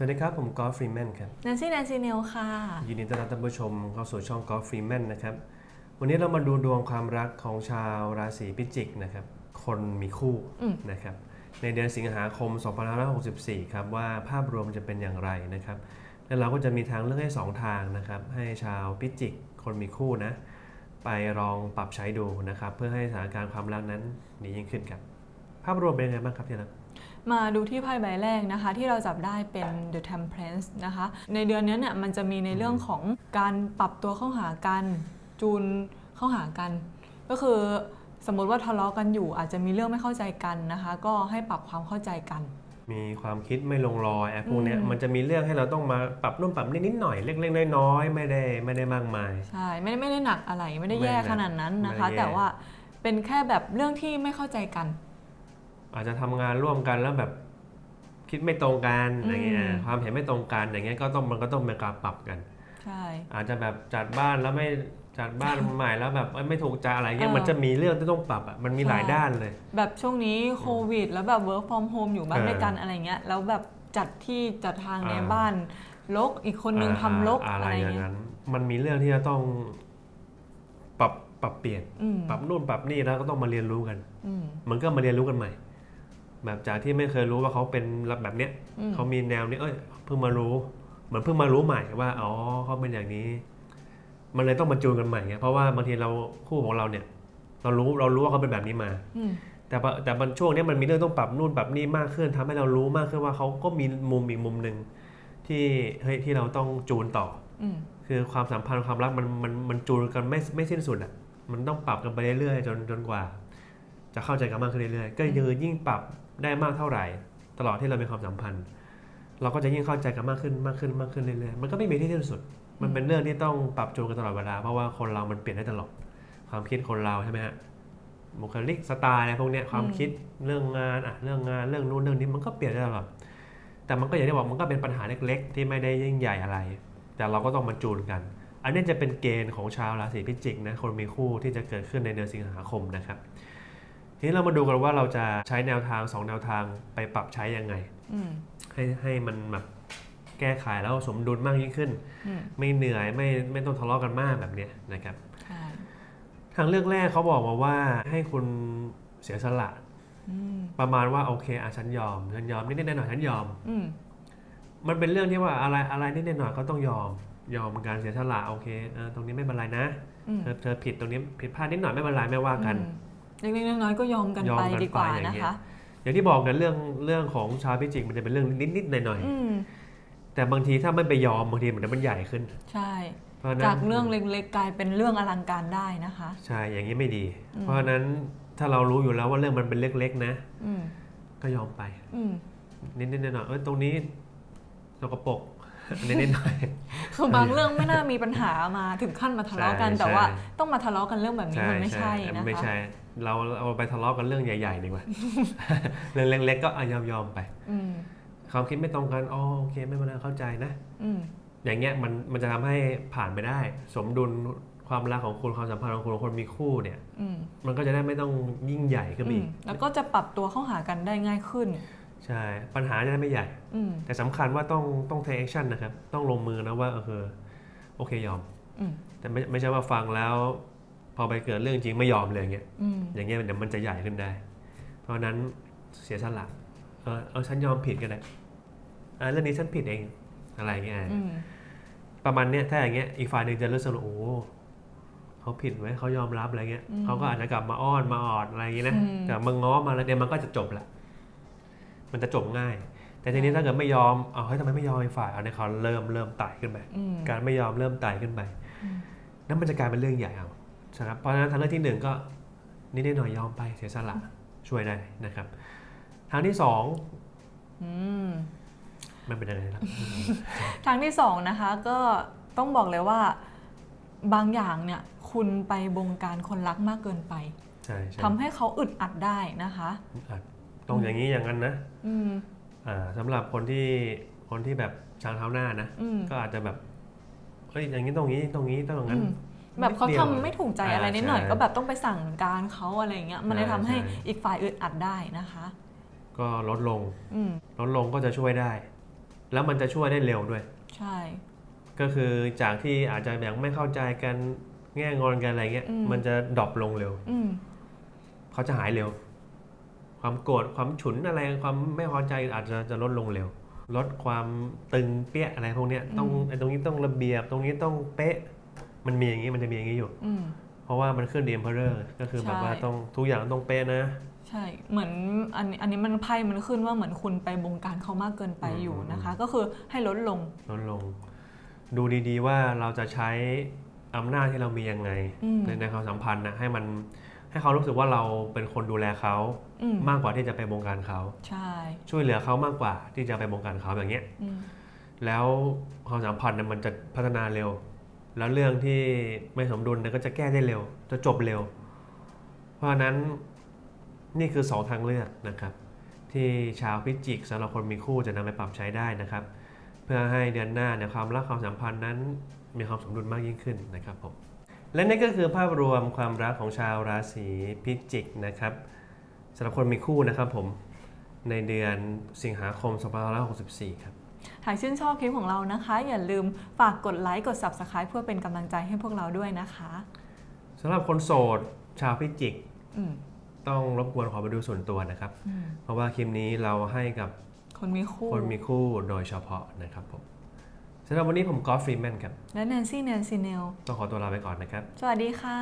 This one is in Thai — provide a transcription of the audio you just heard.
สวัสดีครับ ผมกอล์ฟฟรีแมนครับแนนซี่แนนซีเนลค่ะ ยินดีต้อนรับท่านผู้ชมเข้าสู่ช่องกอล์ฟฟรีแมนนะครับ วันนี้เรามาดูดวงความรักของชาวราศีพิจิกนะครับ คนมีคู่อืม นะครับ ในเดือนสิงหาคม 2564 ครับ ว่าภาพรวมจะเป็นอย่างไรนะครับ แล้วเราก็จะมีทางเลือกให้สองทางนะครับ ให้ชาวพิจิก คนมีคู่นะ ไปลองปรับใช้ดูนะครับ เพื่อให้สถานการณ์ความรักนั้นดียิ่งขึ้นครับ ภาพรวมเป็นยังไงบ้างครับที่รัก มาดูที่ไพ่ใบแรกนะคะ ที่เราจับได้เป็น The Temperance นะคะ ในเดือนนี้เนี่ยมันจะมีในเรื่องของการปรับตัวเข้าหากัน จูนเข้าหากัน ก็คือสมมติว่าทะเลาะกันอยู่ อาจจะมีเรื่องไม่เข้าใจกันนะคะ ก็ให้ปรับความเข้าใจกัน มีความคิดไม่ลงรอยไอ้พวกเนี้ยอืมมันจะมีเรื่องให้เราต้องมาปรับนู่นปรับนี่นิดหน่อยเล็กๆน้อยๆไม่ได้ไม่ได้มากมาย ใช่ไม่ได้ไม่ได้หนักอะไรไม่ได้แย่ไม่ได้ขนาดนั้นนะคะไม่ได้แย่แต่ว่าเป็นแค่แบบเรื่องที่ไม่เข้าใจกัน อาจจะทำงานร่วมกันแล้วแบบคิดไม่ตรงกันอืมอย่างเงี้ยความเห็นไม่ตรงกันอย่างเงี้ยก็ต้องมันก็ต้องมีการปรับกันใช่อาจจะแบบจัดบ้านแล้วไม่จัดบ้านใหม่แล้วแบบเอ้ยไม่ถูกใจอะไรเงี้ยเออมันจะมีเรื่องที่ต้องปรับอะมันมีหลายใช่ด้านเลย แบบช่วงนี้โควิด แล้วแบบ work from home อยู่บ้านเออด้วยกันอะไรเงี้ยแล้วแบบจัดที่จัดทางในอ่าบ้านลกอีกคนนึงทำลกอะอะไรไรอย่างเงี้ยนั้น มันมีเรื่องที่จะต้องปรับปรับเปลี่ยนอืมปรับนู่นปรับนี่แล้วก็ต้องมาเรียนรู้กันอืมมันก็มาเรียนรู้กันใหม่ แบบจากที่ไม่เคยรู้ว่าเขาเป็นแบบเนี้ยอืมเขามีแนวนี้เอ้ยเพิ่งมารู้เหมือนเพิ่งมารู้ใหม่ว่าอ๋อเขาเป็นอย่างนี้ มันเลยต้องมาจูนกันใหม่ไงเพราะว่าบางทีเราคู่ของเราเนี่ย เรารู้เรารู้ว่าเขาเป็นแบบนี้มาอืมแต่ปะแต่มันช่วงเนี้ยมันมีเรื่องต้องปรับนู่นปรับนี่มากขึ้นทำให้เรารู้มากขึ้นว่าเขาก็มีมุมอีกมุมหนึ่งที่เฮ้ยที่เราต้องจูนต่ออืมคือความสัมพันธ์ความรักมันมันมันจูนกันไม่ไม่สิ้นสุดอะ มันต้องปรับกันไปเรื่อยๆจนจนกว่า จะเข้าใจกันมากขึ้นเรื่อยๆ ก็คือยิ่งปรับได้มากเท่าไหร่ ตลอดที่เรามีความสัมพันธ์ เราก็จะยิ่งเข้าใจกันมากขึ้นมากขึ้นมากขึ้นเรื่อยๆ มันก็ไม่มีที่สิ้นสุด มันเป็นเรื่องที่ต้องปรับจูนกันตลอดเวลา เพราะว่าคนเรามันเปลี่ยนได้ตลอด ความคิดคนเราใช่ไหมฮะ บุคลิกสไตล์อะไรพวกเนี้ยความคิดเรื่องงานอะเรื่องงานเรื่องนู้นเรื่องนี้มันก็เปลี่ยนได้ตลอด แต่มันก็อย่างที่บอกมันก็เป็นปัญหาเล็ก ๆ ที่ไม่ได้ยิ่งใหญ่อะไร แต่เราก็ต้องมาจูนกัน อันนี้จะเป็นเกณฑ์ของชาวราศีพิจิกนะ คนมีคู่ที่จะเกิดขึ้นในเดือนสิงหาคมนะครับ ทีนี้เรามาดูกันว่าเราจะใช้แนวทางสองแนวทางไปปรับใช้ยังไงอืมให้ให้มันแบบแก้ไขแล้วสมดุลมากยิ่งขึ้นอืมไม่เหนื่อยไม่ไม่ต้องทะเลาะกันมากแบบเนี้ยนะครับใช่ทางเลือกแรกเขาบอกมาว่าให้คุณเสียสละอืมประมาณว่าโอเคอะฉันยอมฉันยอมนิดๆหน่อยๆฉันยอมอืมมันเป็นเรื่องที่ว่าอะไรอะไรนิดๆหน่อยๆก็ต้องยอม ยอมการเสียสละโอเคเออตรงนี้ไม่เป็นไรนะอืมเธอเธอผิดตรงนี้ผิดพลาดนิดหน่อยไม่เป็นไรไม่ว่ากันอืม เล็กๆน้อยๆก็ยอมกันยอมไปกันดีกว่าไปอย่างนะเงี้ย คะอย่างที่บอกกันเรื่องเรื่องของชาวพิจิกมันจะเป็นเรื่องนิดๆหน่อยอืมๆแต่บางทีถ้าไม่ไปยอมบางทีมันจะมันใหญ่ขึ้น ใช่ เพราะฉะนั้นจากเรื่องเล็กๆกลายเป็นเรื่องอลังการได้นะคะ ใช่อย่างนี้ไม่ดี อืม เพราะฉะนั้นถ้าเรารู้อยู่แล้วว่าเรื่องมันเป็นเล็ก ๆ นะ อืมก็ยอมไป อืมนิดๆหน่อยๆเออตรงนี้สกปรก นิดๆหน่อยคือบางเรื่องไม่น่ามีปัญหามาถึงขั้นมาทะเลาะกันใช่แต่ว่าใช่ต้องมาทะเลาะกันเรื่องแบบนี้มันไม่ใช่นะคะไม่ใช่เราเอาไปทะเลาะกันเรื่องใหญ่ๆดีกว่าเรื่องเล็กๆก็อะยอมๆไปอืมความคิดไม่ตรงกันอ๋อโอเคไม่เป็นไรเข้าใจนะอืมอย่างเงี้ยมันมันจะทำให้ผ่านไปได้ สมดุลความรักของคุณความสัมพันธ์ของคุณของคนมีคู่เนี่ยอืมมันก็จะได้ไม่ต้องยิ่งใหญ่ขึ้นไปอือีมกแล้วก็จะปรับตัวเข้าหากันได้ง่ายขึ้น ใช่ ปัญหาจะได้ไม่ใหญ่ อืมแต่สำคัญว่าต้องต้อง take action นะครับ ต้องลงมือนะว่าเออโอเคยอม อืมแต่ไม่ไม่ใช่ว่าฟังแล้ว พอไปเกิดเรื่องจริงไม่ยอมเลยอย่างเงี้ย อืมอย่างเงี้ยเดี๋ยวมันจะใหญ่ขึ้นได้ เพราะฉะนั้นเสียสละเออเออฉันยอมผิดก็ได้อ่าเรื่องนี้ฉันผิดเองอะไรอย่างเงี้ย อืมประมาณเนี้ยถ้าอย่างเงี้ยอีกฝ่ายหนึ่งจะรู้สึกว่าโอ้เขาผิดไหมเขายอมรับอะไรเงี้ยอืมเขาก็อาจจะกลับมาอ้อนมาออดอะไรอย่างงี้นะอืมแต่มาง้อมาแล้วเนี่ยมันก็จะจบละ มันจะจบง่าย แต่ทีนี้ถ้าเกิดไม่ยอมเอาเฮ้ยทำไมไม่ยอมอีกฝ่ายเอาเนี่ยเขาเริ่มเริ่มไต่ขึ้นไปอืมการไม่ยอมเริ่มไต่ขึ้นไปอืมนั่นมันจะกลายเป็นเรื่องใหญ่เอาใช่ครับเพราะฉะนั้นทางเลือกที่หนึ่งก็นิดๆหน่อยๆยอมไปเสียสละช่วยได้นะครับ ทางที่สองอืมมันเป็นยังไงล่ะทางที่สองนะคะก็ต้องบอกเลยว่าบางอย่างเนี่ยคุณไปบงการคนรักมากเกินไปใช่ใช่ทำให้เขาอึดอัดได้นะคะอะ ตรงอย่างนี้อย่างนั้นนะอืมอ่าสำหรับคนที่คนที่แบบช้างเท้าหน้านะ อืมก็อาจจะแบบเอ้ยอย่างนี้ตรงนี้ตรงนี้ต้องอย่างนั้น อืมแบบเขานิดดีทำยวไม่ถูกใจอะไรนิดหน่อยาก็แบบต้องไปสั่งการเขาอะไรอย่างเงี้ยมันเลยใช่ทำให้ใช่ อีกฝ่ายอึดอัดได้นะคะ ก็ลดลง อืมลดลงก็จะช่วยได้ แล้วมันจะช่วยได้เร็วด้วย ใช่ ก็คือจากที่อาจจะยังไม่เข้าใจกันแง่งอนกันอะไรเงี้ย อืม มันจะดรอปลงเร็ว อืมเขาจะหายเร็ว ความโกรธความฉุนอะไรความไม่พอใจอาจจะจะลดลงเร็ว ลดความตึงเปี้ยอะไรพวกเนี้ยต้องไอ้ตรงนี้ต้องระเบียบตรงนี้ต้องเป๊ะ มันมีอย่างนี้มันจะมีอย่างนี้อยู่อืมเพราะว่ามันขึ้นดีเอ็มเพอเรอร์ก็คือแบบใช่ว่าต้องทุกอย่างต้องเป๊ะนะใช่ เหมือนอันนี้อันนี้มันไพ่มันขึ้นว่าเหมือนคุณไปบงการเขามากเกินไปอืมอยู่นะคะ ก็คือให้ลดลง ลดลง ดูดีๆว่าเราจะใช้อำนาจที่เรามียังไงอืมในในความสัมพันธ์นะให้มัน ให้เขารู้สึกว่าเราเป็นคนดูแลเขาอืมมากกว่าที่จะไปบงการเขาใช่ช่วยเหลือเขามากกว่าที่จะไปบงการเขาอย่างเงี้ย อืมแล้วความสัมพันธ์เนี่ยมันจะพัฒนาเร็ว แล้วเรื่องที่ไม่สมดุลเนี่ยก็จะแก้ได้เร็ว จะจบเร็ว เพราะฉะนั้นนี่คือสองทางเลือกนะครับ ที่ชาวพิจิกสำหรับคนมีคู่จะนำไปปรับใช้ได้นะครับ เพื่อให้เดือนหน้าเนี่ยความรักความสัมพันธ์นั้นมีความสมดุลมากยิ่งขึ้นนะครับผม และนี่ก็คือภาพรวมความรักของชาวราศีพิจิกนะครับสำหรับคนมีคู่นะครับผมในเดือนสิงหาคม 2564 ครับ หากชื่นชอบคลิปของเรานะคะ อย่าลืมฝากกดไลค์กด Subscribe เพื่อเป็นกำลังใจให้พวกเราด้วยนะคะสำหรับคนโสดชาวพิจิก อืมต้องรบกวนขอไปดูส่วนตัวนะครับ อืมเพราะว่าคลิปนี้เราให้กับคนมีคู่ คนมีคู่โดยเฉพาะนะครับผม สำหรับวันนี้ผมกอล์ฟฟรีแมนครับ และแนนซี่แนนซีเนล ต้องขอตัวลาไปก่อนนะครับ สวัสดีค่ะ